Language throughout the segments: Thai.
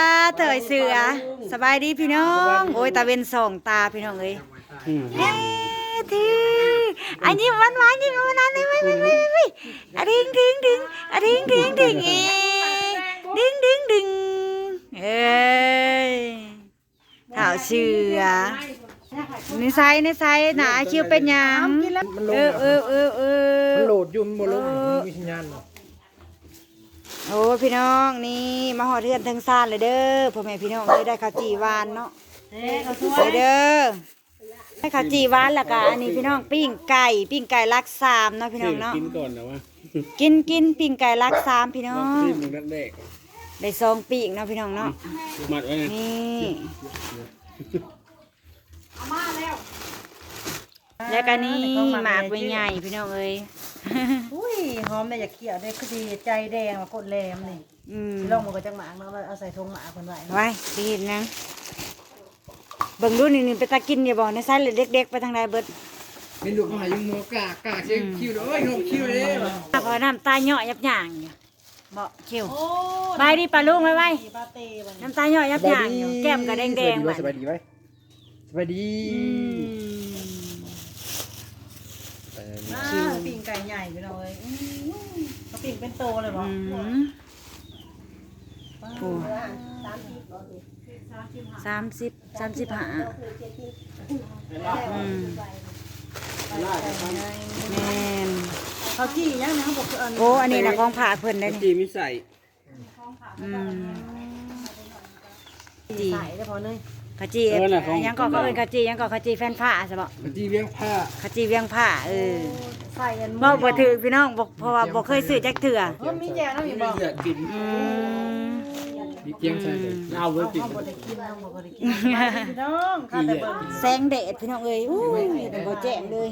ตาเถยเสือสบายดีพี่น้อง โอ้ยตาเวนสองตาพี่น้องเอ้ยเอ๊ะทีอันนี้วันวานนี่มันนั้นเลยไม่ไม่ไม่ไม่อะดึงดึงดึงอะดึงดึงดึงเอ๊ะดึงดึงดึงเอ้ยเท้าเสือนิสัยนิสัยหนาคิวเป็นยังเออเออเออเออมันโหลดยู่มันบ่ลงมันมีสัญญาณบ่ โอ้พี่น้องนี่มาหอดเทือนทั้งซ่านเลยเด้อพ่อแม่พี่น้องเลยได้ข้าวจีหวานเนาะไปเด้อได้ข้าวจีหวานแล้วก็อันนี้พี่น้องปิ้งไก่ปิ้งไก่ลักสามเนาะพี่น้องเนาะกินก่อนนะวะกินกินปิ้งไก่ลักสามพี่น้อลองงกินมึงนักแรกได้ซองปิ้งเนาะพี่น้องเนาะมัดไว้นะนี่แล้วก็นี่หมากใบใหญ่พี่น้องเอ้ยอุ้ย หอมเลยอยากเขี่ยวได้คือดีใจแดงมากดแรมนี่อืมลองมันก็จังหมากเนาะแล้วเอาใส่ทงหมากคนไว้เนาะไว้ดีนะเบิ่งดูนี่นี่ไปตากินอย่าบอกนะไซเลยเด็กๆไปทางใดเบิดเป็นลูกหายุงโมกะกะเช็คคิวเด้อเอ้ยงคิวเด้อพอน้ำตาเหยาะยับย่างอยู่เบาเขียวบายดีปลาลุงไว้ไว้มีปาเต้บัดนี้น้ำตาเหยาะยับย่างอยู่แก้มก็แดงๆสบายดีไหมสบายดี อ่าปิ้งไก่ใหญ่ไปหน่อยอื้อเขาปิ้งเป็นโตเลยบ่อืม โอ้ สามสิบสามสิบห้าอืมแม่นเขาจี้ยังนะเขาบอกอันโอ้อันนี้นะของผ่าเพิ่นได้นี่จีมิใส่อืมจีใส่ได้พอเลย ขจียังก็เขาเอิ้นขจียังก็ขจีแฟนผ้าใช่ปะจีเวียงผ้าขจีเวียงผ้าเออใส่อันบ่บ่ถือพี่น้องบ่เพราะว่าบ่เคยซื้อจักเถื่อเออมีแจน้ำอีกบ่เลือดกินอืม มีเกียงใส่เลยเอาไว้กินเขาบ่ได้กินเขาบ่ได้กินพี่น้องข้าแต่เบิ่งแสงแดดพี่น้องเอ้ยอู้ยแต่บ่แจ้งเลย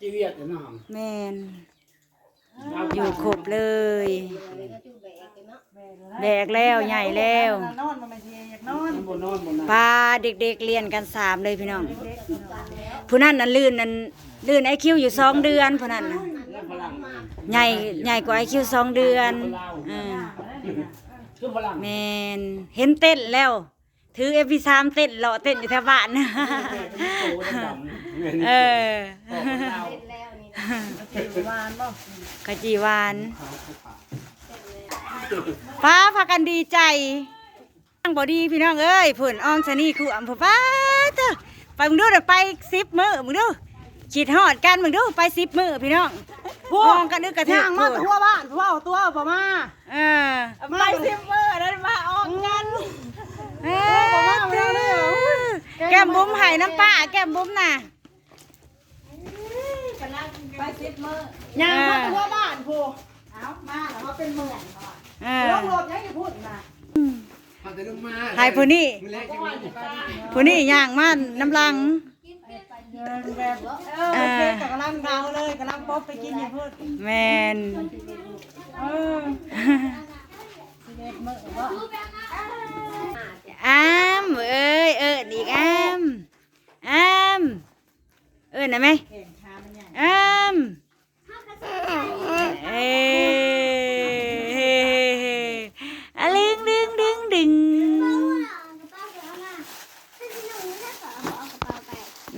จีเวียดนะน้องแม่นอยู่ครบเลย แดกแล้วใหญ่แล้ว นอนมันไม่เทียอยากนอนบนนอนบนนั้นพาเด็กๆเรียนกันสามเลยพี่น้อง ผู้นั้นน่ะลื่นนั่นลื่นไอคิวอยู่สองเดือนผู้นั้นน่ะใหญ่ใหญ่กว่าไอคิวสองเดือนอ่าคือพลังแมนเห็นเต้นแล้ว ถือเอฟพีสามเต้นเลาะเต้นอยู่แถวบ้านเออหวานบ่กะจีหวาน ฟ้าพากันดีใจตั้งบอดีพี่น้องเอ้ยผุ่นอ่องชะนี่คู่อำเภอฟ้าเถอะไปมึงดูเดี๋ยวไปสิบมือมึงดูขีดหอดกันมึงดูไปสิบมือพี่น้องมองกันนึกกระทาทางงมามาทั่วบ้านทั่วเอาตัวบ่มาเออไปซิมเมอร์นั้นมาออกกันเออแก้มบุ้มไห้น้ำป้าแก้มบุ้มน่ะไปซิมเมอร์ยังมาทั่วบ้านผู้เอามาแล้วมาเป็นเมือง เอลองรถยังอยู่พูดนะพาแต่ลงมาไห้ผู้นี้มือแรกจังเลยผู้นี้ย่างมาน้ำลังแบบเออเด็กกำลังเมาเลยกำลังป๊อปไปกินอยู่พูดแมนเออเด็กเมื่อว่าอ้ามเอ้ยเอิญอีกอ้ามอ้ามเอิญนะไหมแข่งขามันใหญ่อ้ามเอ้ยอะลึงดึงดึงดึง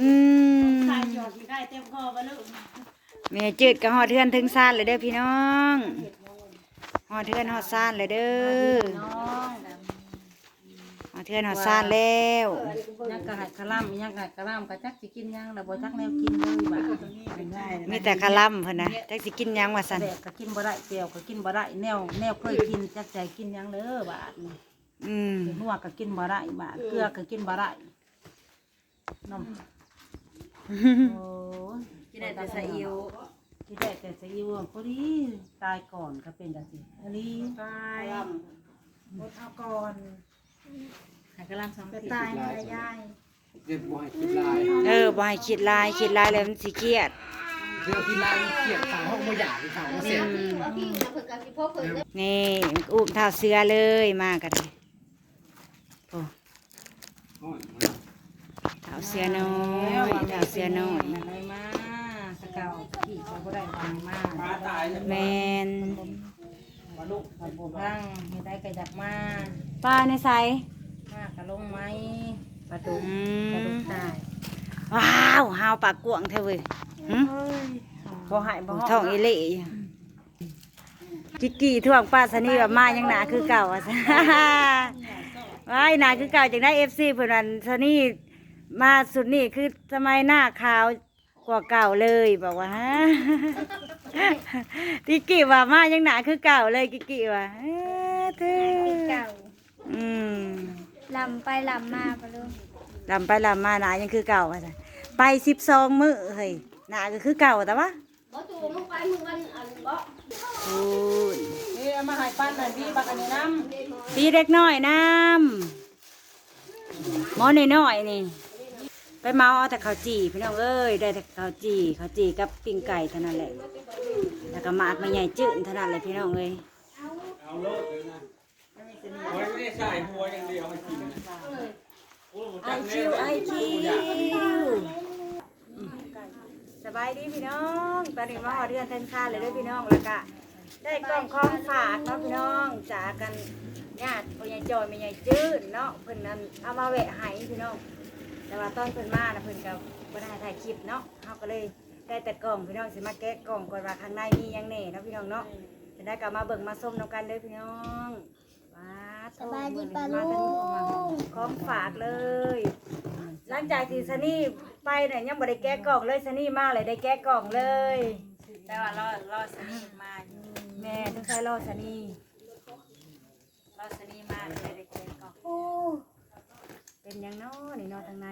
อืม ใส่หยอดที่ได้เต็มคอไปลูก แม่จืดกับหอดเทือนถึงซ่านเลยเด้อพี่น้องหอดเทือนหอดซ่านเลยเด้อน้องหอดเทือนหอดซ่านแล้วยังกะหัดกะล่ำยังกะหัดกะล่ำกะจักสิกินยังแล้วบ่จักแนวกินเลยบ่เป็นได้มีแต่คาลัมเพิ่นนะจักสิกินหยังว่าซั่นแดกก็กินบ่ได้เปรี้ยวก็กินบ่ได้แนวแนวเคยกินจักใจกินยังเด้อบาดนี่อืมนัวก็กินบ่ได้บาดเกลือก็กินบ่ได้น้ำโอ้ ยกินได้แต่ซีอิ๊วพอดีตายก่อนก็เป็นจังซี่อันนี้ตายหมดเอาก่อนหากำลังสองปีตายไม่ได้ย่ายเรียบร้อยคิดลายเออบ่ให้คิดหลายคิดหลายแล้วมันสิเครียดเรื่องที่ลายเกียดขาวห้องบ่อยากขาวเสียนี่อุ้มเท้าเสือเลยมากันเลยโอ้เท้าเสือน้อยเท้าเสือน้อย กี่เขาก็ได้วางมาแมนเว่าลูกทำบุพังเฮ็ดได้ก็อยากมาปลาในไสมากก็ลงไหมปลาดุกปลาดุกตายว้าวหาวปากกวงเธอเว้ยหึบ่หายบ่ท้องอีเล่กิกกี้ท่วงป้าสนีแบบมายังหนาคือเก่าอะว้ายหนาคือเก่าจากได้เอฟซีเพื่อนวันสนีมาสุดนี่คือสมัยหน้าขาว กว่าเก่าเลยบอกว่าฮะกิกกี้ว่ามายังหนาคือเก่าเลยกิกกี้ว่าเอ้อเธอเก่าอืมลำไปลำมาปะลุงลำไปลำมาหนายังคือเก่าอะจ้ะไปสิบสองมื้อเฮ้ยหนาก็คือเก่าแต่ว่าบ่ตูมึงไปมึงวันอันบ่โอ้ยนี่เอามาใหายปั้นหน่อยพี่บักอันนี้น้ำปีเล็กน้อยน้ำหมอน้อยน้อยๆนี่ ไปเมาเอาแต่ข้าวจี่พี่น้องเอ้ยได้แต่ข้าวจี่ข้าวจี่กับปิ้งไก่เท่านั้นแหละแล้วก็มากมาใหญ่จืดเท่านั้นแหละพี่น้องเอ้ยเอาโลดเลยนะไม่ได้ใส่หัวอย่างเดียวให้กินไอคิวไอคิวสบายดีพี่น้องตอนนี้มาหอเดือนเทนคาเลยด้วยพี่น้องแล้วก็ได้กล่องของฝากเนาะพี่น้องจากกันญาติพ่อใหญ่จอยม่ใหญ่จืดเนาะเพิ่นนั้นเอามาแวะให้พี่น้อง แต่ว่าตอนเพิ่นมานะเพิ่นก็บ่ได้ถ่ายคลิปเนาะเฮาก็เลยได้แต่กล่องพี่น้องสิมาแกะกล่องก่อนว่าข้างในมีหยังแหน่เนาะพี่น้องเนาะจะได้กลับมาเบิ่งมาส้มนํกันเด้อพี่น้องว้าโถ่สบายดีมื้อนี้ปะมาลุทั้งงของฝากเลย หลังจากที่ซนี่ไปเนี่ยยังบ่ได้แกะกล่องเลยซนี่มาเลยได้แกะกล่องเลย แต่ว่ารอรอสนีมาอยู่แม่ต้องใช้รอซนี่รอสนีมาเลยได้เจอก็โอ้ เป็นหยังเนาะนี่เนาะทางใน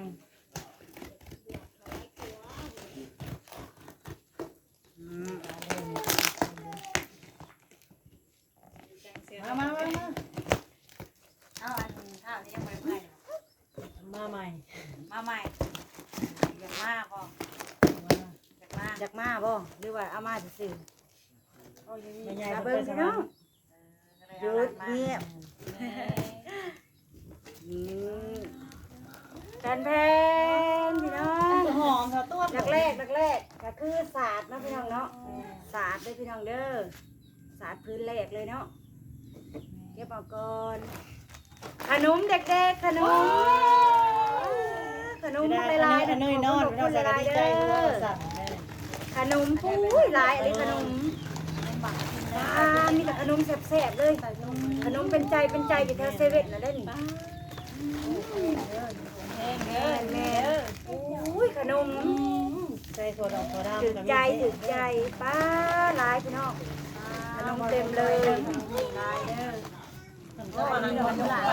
อืมมามามามาเอาอันข้าวนี่ยังไม่ได้ไปมาใหม่มาใหม่อยากมาบ่อยากมาอยากมาบ่หรือว่าเอามาซื่อโอ้ยๆอย่าเบิ่งพี่น้องหยุดเงียบอื มแทนแทนพี่น้องหอมค่ะตัวแรกแรกแรกๆก็คือศาสตร์เนาะพี่น้องเนาะศาสตร์เลยพี่น้องเด้อศาสตร์พื้นแรกเลยเนาะเก็บเอาก่อนขนมเด็กๆขนมขนมหลายๆเนยนอนขนมหลายๆเด้อขนมปุ้ยหลายอะไรขนมอ่ามีแต่ขนมแซ่บๆเลยขนมเป็นใจเป็นใจอยู่แถวเซเว่นน่ะได้นี่แม่แม่ อุ้ยขนมใส่ถั่วดอกถั่วดำถึกใจถึกใจป้าหลายพี่น้องขนมเต็มเลยหลายเด้ออันมหลาย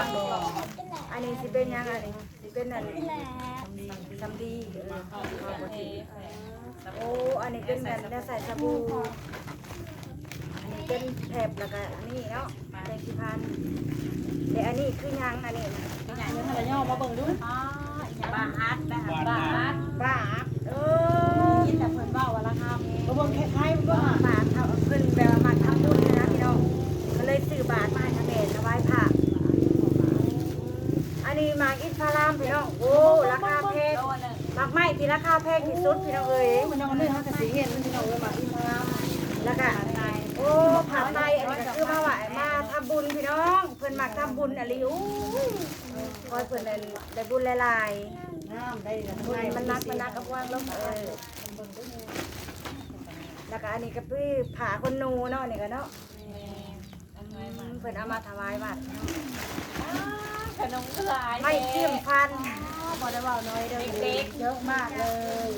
อันนี้สิเป็นยังอันนี้สิเป็นอันนี้ซัมดีโอ้อันนี้เป็นแบบแนวใส่สบู่อันนี้เป็นแถบแล้วก็อันนี้เนาะแดงสิพันเดี๋ยวอันนี้คือยังอันนี้นะ อย่างนี้มันย่อมาเบิ่งดูบ้าฮัทบ้าฮัทบ้าฮัทป้าบเออกินแต่เพิ่นเบ้าวันละคำก็เบิ่งคล้ายๆมันก็บาทเอาขึ้นแบบว่ามาทำบุญเลยนะพี่น้องก็เลยซื้อบาทมาให้ทำเองถวายพระอันนี้หมากอินทรามพี่น้องโอ้ราคาแพงหมากไม้ที่ราคาแพงที่สุดพี่น้องเอ้ยมันยังไม่ทันจะสีเห็นมันที่เราเออมาอินทรามแล้วก็โอ้ผัดไทยอันนี้ก็คือมาไหวมาทำบุญพี่น้อง เพิ่นมักทำบุญอะไรอู้ค อยเพิ่นได้ได้บุญหลายน้ำได้กันๆบุญมันนักมันนักกับว่างลงเออแล้วก็อันนี้ก็พี่ผ่าคนนูเนาะนี่ก็เนาะเพิ่นเอามาถวายวัดขนมหลายไม่จิ้มพันบ่ได้ว่าน้อยเด้อเด็กเยอะมากเลย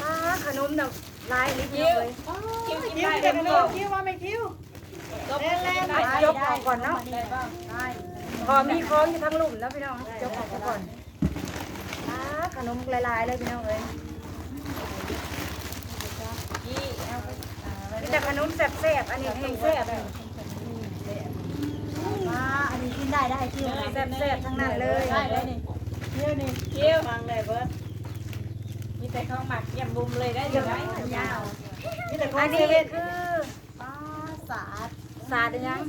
มาขนมน่ะหลายลิตรเลยคิวกินได้เด้อคิวว่าไม่คิวเล่นเล่นยกออกก่อนเนาะ ได้บ้างได้ พอมีของอยู่ทั้งลุ่มแล้วพี่น้องยกออกก่อนมาขนมหลายๆเลยพี่น้องเอ้ยที่เอาไปมีแต่ขนมแซ่บๆอันนี้แห้งแซ่บมาอันนี้กินได้ได้คิวแซ่บๆทั้งนั้นเลยได้เลยนี่คิวนี่คิวฟังได้เบิร์ดมีแต่ข้าวหมักยำบุมเลยได้ยังไงยาวมีแต่ข้าอัวนเซนี้เว่นคือปลาสาดสาดยัง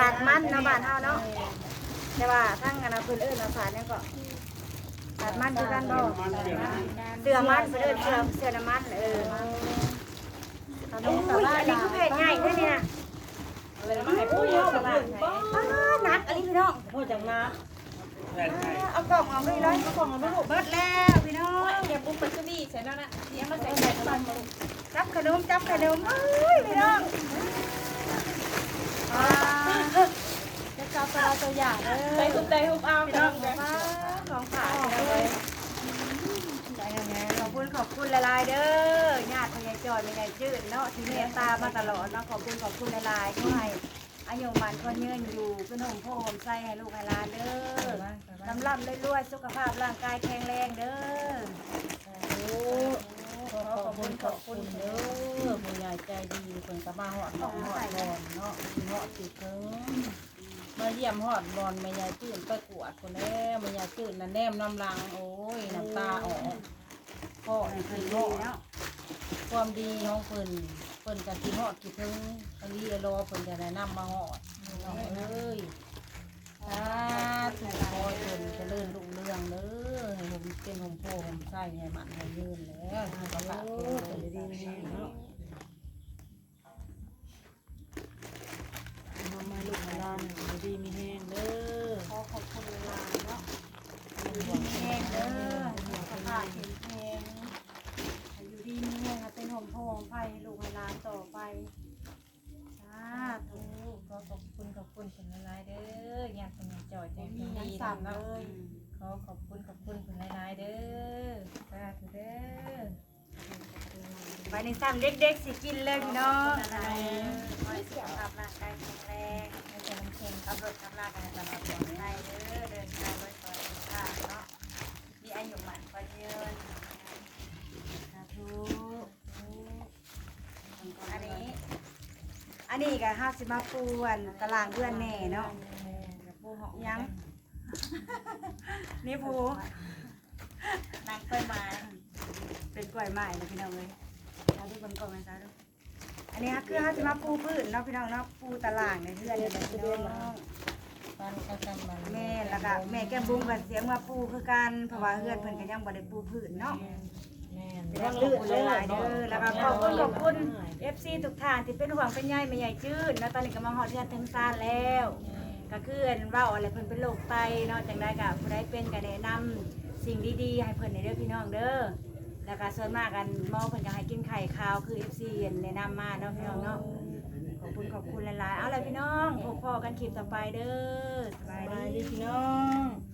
สาดมันนาะบ้านเฮาเนาะ แต่ว่าทั้งอนนั้นเพิ่อิ้นว่าสาดหยังก็สาดมันคือกันบ่เสือมันเสือเสือเสือน้ำมันเอออุ้ยอันนี้คือแผ่นใหญ่ด้วยเนี่ยเลยมาให้ผู้เยอะกับบ้นอ้านักอันนี้พี่น้องพูดจังนะเอากล่องเอาไปเลยเอากล่องเอาไปลูกเบิดแล้วพี่น้องเดี๋ยวปุ๊บมันจะมีใช่แล้วนะเดี๋ยวมาใส่ใส่ตอนมาลูกจับขนมจับขนมเอ้ยพี่น้อง อ่าจะจับตัวตัวอย่างเลยใส่ทุบใส่ทุบเอาพี่น้องมาของฝากพี่น้องเลยใจแน่ๆขอบคุณขอบคุณหลายๆเด้อญาติพญายจอยพญายจืดเนาะที่เมตตามาตลอดเนาะขอบคุณขอบคุณหลายๆขอให้อายุมันคนยืนอยู่เป็นหนุ่มพ่อผมใส่ให้ลูกให้หลานเด้อลำลำรวยๆสุขภาพร่างกายแข็งแรงเด้อขอบคุณขอบคุณเด้อผู้ใหญ่ใจดีเพิ่นก็มาฮอดหอดฮอดบอนเนาะฮอดสิเพิ่น มาเยี่ยมฮอดบอนแม่ยายจื้นไปกวดคนแน่แม่ยายจื้นน่ะแนมน้ำลังโอ้ยน้ำตาออกพ่อนี่คือฮอความดีของเพิ่นเพิ่นกันที่ฮอดกี่ถึงอันนี้รอเพิ่นจะแนะนำมาฮอดน้องเอ้ยสาธุขอให้เพิ่นเจริญรุ่งเรืองเด้อให้ผมเป็นหมโพผมใส่ให้มันให้ยืนแล้วสุขภาพแข็งแรงดีเนาะน้องมาลูกมาหลานอยู่ดีมีแห้งเด้อ ขอขอบคุณหลายเนาะอยู่ดีมีแห้งเด้อสุขภาพแข็งแรงให้อยู่ดีมีแห้งให้เป็นหอมโพหอมไผ่ให้ลูกให้หลานต่อไปสาธุ ขอขอบคุณขอบคุณคุณหลายๆเด้อญาติคุณจอยใจ มี คุณ น้ำ ดี สั่ง เนาะ เลย ขอบคุณขอบคุณคุณหลายเด้อสาธุเด้อไปในสั่งเด็กๆสิกินเลยพี่น้องขอให้สุขภาพร่างกายแข็งแรงให้เจริญเค็งขับรถขับลากันตลอดปลอดภัยเด้อเดินทางไว้ก่อนค่ะเนาะมีอายุหมันก็ยืนสาธุอันนี้อันนี้ก็ห้าสิบมาปูนตารางเพื่อนแน่เนาะยัง นี่ปูนางกล้วยไม้เป็นกล้วยไม้เลยพี่น้องเลยเอาดูบนกล่องนะจ๊ะดูอันนี้คือห้าสิมาปูพื้นเนาะพี่น้องเนาะปูตารางในเพื่อนเลยพี่น้องปันกระจำมันแม่แล้วก็แม่แก้มบุ้งกันเสียงว่าปูคือกันเพราะว่าเพื่อนเพิ่นก็ยังบ่ได้ปูพื้นเนาะแม่นเป็นลื่นหลายๆเด้อแล้วก็ขอบคุณขอบคุณ FC ทุกท่านที่เป็นห่วงเป็นใยแม่ใหญ่จืดแล้วตอนนี้ก็มาฮอดเทือนถึงซานแล้ว ก็คืออันเว้าอะไรเพิ่นเป็นโรคไตเนาะจังได๋ก็ผู้ใดเป็นก็แนะนำสิ่งดีๆ ให้เพิ่นในเด้อพี่น้องเด้อแล้วก็ส่วนมากกันหมอเพิ่นก็ให้กินไข่ขาวคือ FC แนะนำมาเนาะพี่น้องเนาะขอบคุณขอบคุณหลายๆเอาล่ะพี่น้องพบพอกันคลิปต่อไปเด้อสบายดี พี่น้อง